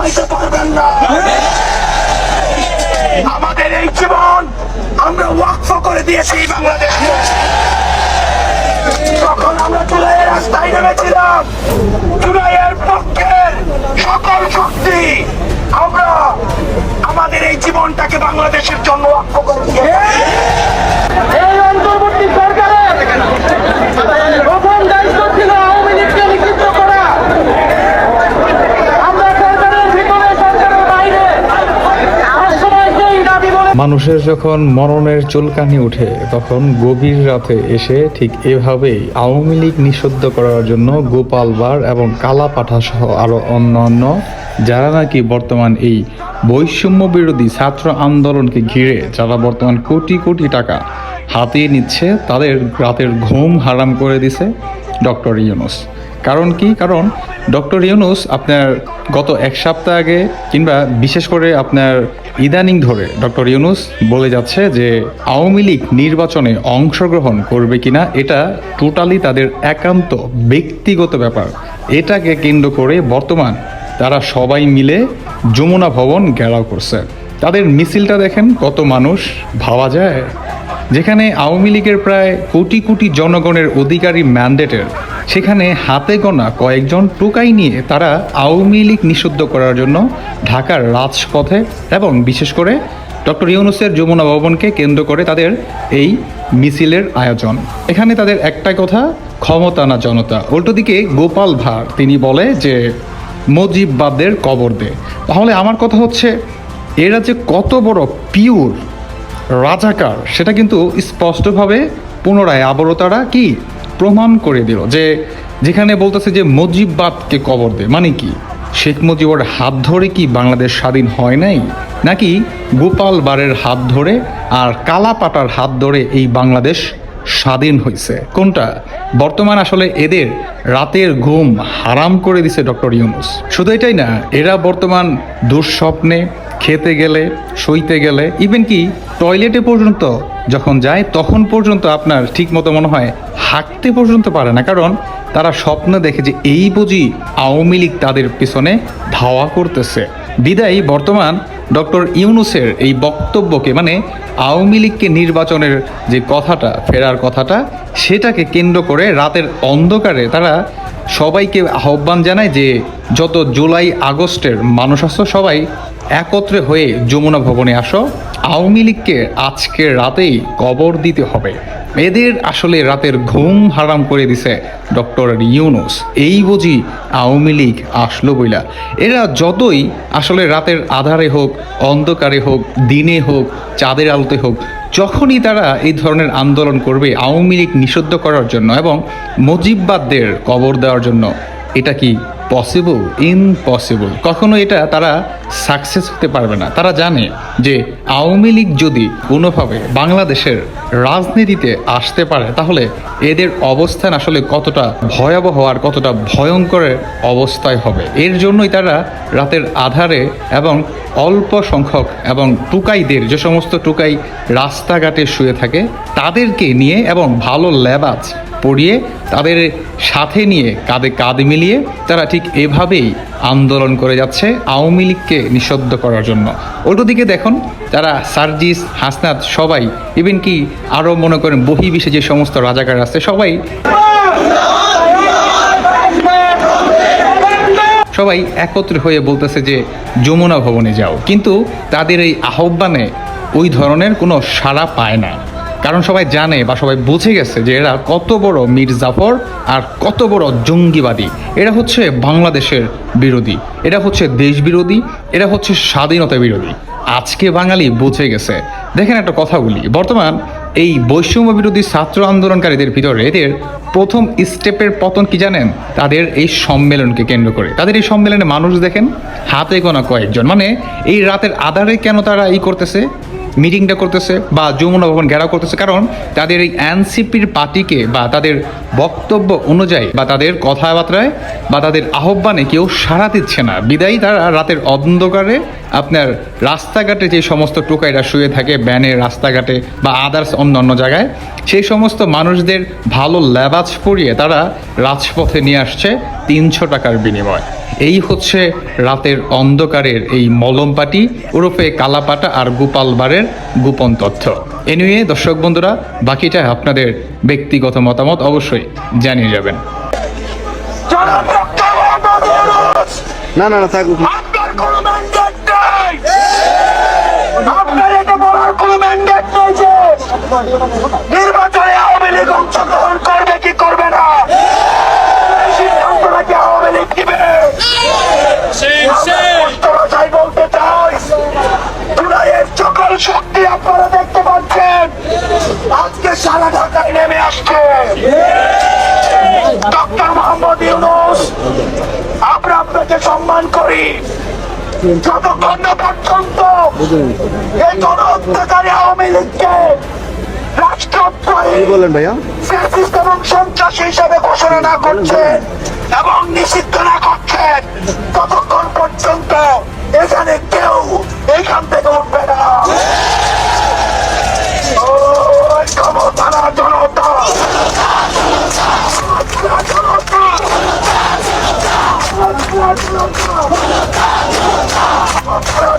থামাইতে পারবেন না। আমাদের এই জীবন আমরা ওয়াকফ করে দিয়েছি বাংলাদেশ। তখন আমরা জুলাইয়ের রাস্তায় নেমেছিলাম জুলাইয়ের পক্ষের সকল শক্তি আমরা আমাদের এই জীবনটাকে বাংলাদেশের জন্য ওয়াকফ করে দিয়েছি এই অন্তর্বর্তী সরকারের প্রথম দায়িত্ব ছিল আওয়ামী লীগকে নিষিদ্ধ করা আমরা সরকারের ভিতরে সরকারের বাইরে সবসময় সেই দাবি বলে মানুষের যখন মরণের চুলকানি ওঠে তখন গভীর রাতে এসে ঠিক এভাবেই আওয়ামী লীগ নিষিদ্ধ করার জন্য গোপাল বার এবং কালা সহ আরও অন্যান্য যারা নাকি বর্তমান এই বৈষম্য বিরোধী ছাত্র আন্দোলনকে ঘিরে যারা বর্তমান কোটি কোটি টাকা হাতিয়ে নিচ্ছে, তাদের রাতের ঘুম হারাম করে দিছে ডক্টর ইউনুস। কারণ কি? কারণ ডক্টর ইউনুস আপনার গত এক সপ্তাহ আগে কিংবা বিশেষ করে আপনার ইদানিং ধরে ডক্টর ইউনুস বলে যাচ্ছে যে আওয়ামী লীগ নির্বাচনে অংশগ্রহণ করবে কিনা, এটা টোটালি তাদের একান্ত ব্যক্তিগত ব্যাপার। এটাকে কেন্দ্র করে বর্তমান তারা সবাই মিলে যমুনা ভবন ঘেরাও করছে। তাদের মিছিলটা দেখেন কত মানুষ, ভাবা যায়। যেখানে আওয়ামী লীগের প্রায় কোটি কোটি জনগণের অধিকারী ম্যান্ডেটের সেখানে হাতে গোনা কয়েকজন টোকাই নিয়ে তারা আওয়ামী লীগ নিষিদ্ধ করার জন্য ঢাকার রাজপথে এবং বিশেষ করে ডক্টর ইউনুসের যমুনা ভবনকে কেন্দ্র করে তাদের এই মিছিলের আয়োজন। এখানে তাদের একটাই কথা, ক্ষমতা না জনতা। উল্টো দিকে গোপাল ভাঁড়, তিনি বলে যে, মজিববাদের কবর দে। তাহলে আমার কথা হচ্ছে, এরা যে কত বড় পিওর রাজাকার, সেটা কিন্তু স্পষ্টভাবে পুনরায় আবারও তারা কি প্রমাণ করে দিল যে যেখানে বলতেছে যে মুজিববাদকে কবর দে মানে কি? শেখ মুজিবর হাত ধরে কি বাংলাদেশ স্বাধীন হয় নাই? নাকি গোপাল বারের হাত ধরে আর কালাপাটার হাত ধরে এই বাংলাদেশ স্বাধীন হয়েছে কোনটা? বর্তমান আসলে এদের রাতের ঘুম হারাম করে দিছে ডক্টর ইউনুস। শুধু এটাই না, এরা বর্তমান দুঃস্বপ্নে খেতে গেলে, সইতে গেলে ইভেন কি টয়লেটে পর্যন্ত যখন যায়, তখন পর্যন্ত আপনার ঠিক মতো মনে হয় হাঁটতে পর্যন্ত পারে না, কারণ তারা স্বপ্ন দেখে যে এই বুঝি আওয়ামী লীগ তাদের পিছনে ধাওয়া করতেছে। বিদায়ী বর্তমান ডক্টর ইউনুসের এই বক্তব্যকে মানে আওয়ামী লীগকে নির্বাচনের যে কথাটা, ফেরার কথাটা, সেটাকে কেন্দ্র করে রাতের অন্ধকারে তারা সবাইকে আহ্বান জানায় যে যত জুলাই আগস্টের মানুষ আসো সবাই একত্রে হয়ে যমুনা ভবনে আসো। আওয়ামী লীগকে আজকে রাতেই কবর দিতে হবে। এদের আসলে রাতের ঘুম হারাম করে দিছে ডক্টর ইউনুস। এই বুঝি আওয়ামী লীগ আসলো বইলা। এরা যতই আসলে রাতের আধারে হোক, অন্ধকারে হোক, দিনে হোক, চাঁদের আলোতে হোক, যখনই তারা এই ধরনের আন্দোলন করবে, আওয়ামী লীগ নিষিদ্ধ করার জন্য এবং মুজিববাদদের কবর দেওয়ার জন্য, এটা কি পসিবল ইম্পসিবল কখনো এটা তারা সাকসেস হতে পারবে না। তারা জানে যে আওয়ামী লীগ যদি কোনোভাবে বাংলাদেশের রাজনীতিতে আসতে পারে, তাহলে এদের অবস্থান আসলে কতটা ভয়াবহ আর কতটা ভয়ঙ্কর অবস্থায় হবে। এর জন্যই তারা রাতের আধারে এবং অল্প সংখ্যক এবং টুকাইদের, যে সমস্ত টুকাই রাস্তাঘাটে শুয়ে থাকে, তাদেরকে নিয়ে এবং ভালো লেবাজ পড়িয়ে তাদের সাথে নিয়ে কাঁধে কাঁধ মিলিয়ে তারা ঠিক এভাবেই আন্দোলন করে যাচ্ছে আওয়ামী লীগকে নিষিদ্ধ করার জন্য। উল্টো দিকে দেখুন তারা সার্জিস, হাসনাত সবাই ইভেন কি আরও মনে করেন বহিবিষে যে সমস্ত রাজাকার আছে, সবাই সবাই একত্র হয়ে বলতেছে যে যমুনা ভবনে যাও। কিন্তু তাদের এই আহ্বানে ওই ধরনের কোনো সাড়া পায় না। কারণ সবাই জানে বা সবাই বুঝে গেছে যে এরা কত বড় মীর জাফর আর কত বড় জঙ্গিবাদী। এরা হচ্ছে বাংলাদেশের বিরোধী। এরা হচ্ছে দেশ বিরোধী এরা হচ্ছে স্বাধীনতা বিরোধী। আজকে বাঙালি বুঝে গেছে। দেখেন একটা কথা বলি। বর্তমান এই বৈষম্য বিরোধী ছাত্র আন্দোলনকারীদের ভিতরে এদের প্রথম স্টেপের পতন কি জানেন? তাদের এই সম্মেলনকে কেন্দ্র করে। তাদের এই সম্মেলনে মানুষ দেখেন, হাতে গোনা কয়েকজন। মানে এই রাতের আধারে কেন তারা এই করতেছে? মিটিংটা করতেছে বা যমুনা ভবন ঘেরাও করতেছে। কারণ তাদের এই এনসিপির পার্টিকে বা তাদের বক্তব্য অনুযায়ী বা তাদের কথাবার্তায় বা তাদের আহ্বানে কেউ সাড়া দিচ্ছে না। বিদায়ী তারা রাতের অন্ধকারে আপনার রাস্তাঘাটে যে সমস্ত টোকাইরা শুয়ে থাকে, ব্যানের রাস্তাঘাটে বা আদার্স অন্য অন্য জায়গায়, সেই সমস্ত মানুষদের ভালো লেবাজ পরিয়ে তারা রাজপথে নিয়ে আসছে তিনশো টাকার বিনিময়। এই হচ্ছে রাতের অন্ধকারের এই মলমপাটি ওরফে কালাপাটা আর গোপালবারের গোপন তথ্য। এনিওয়ে দর্শক বন্ধুরা বাকিটা আপনাদের ব্যক্তিগত মতামত অবশ্যই জানিয়ে যাবেন। না না না থাকুক। নির্বাচনে আওয়ামী লীগ অংশগ্রহণ আপনারা দেখতে পাচ্ছেন? আজকে সারা ঢাকায় নেমে আসছে। ডক্টর মোহাম্মদ ইউনুস আমরা আপনাকে সম্মান করি। যতক্ষণ পর্যন্ত এই গণ আওয়ামী লীগকে হিসাবে ঘোষণা এবং করছেন ততক্ষণ পর্যন্ত এখানে কেউ এখান থেকে Let's go.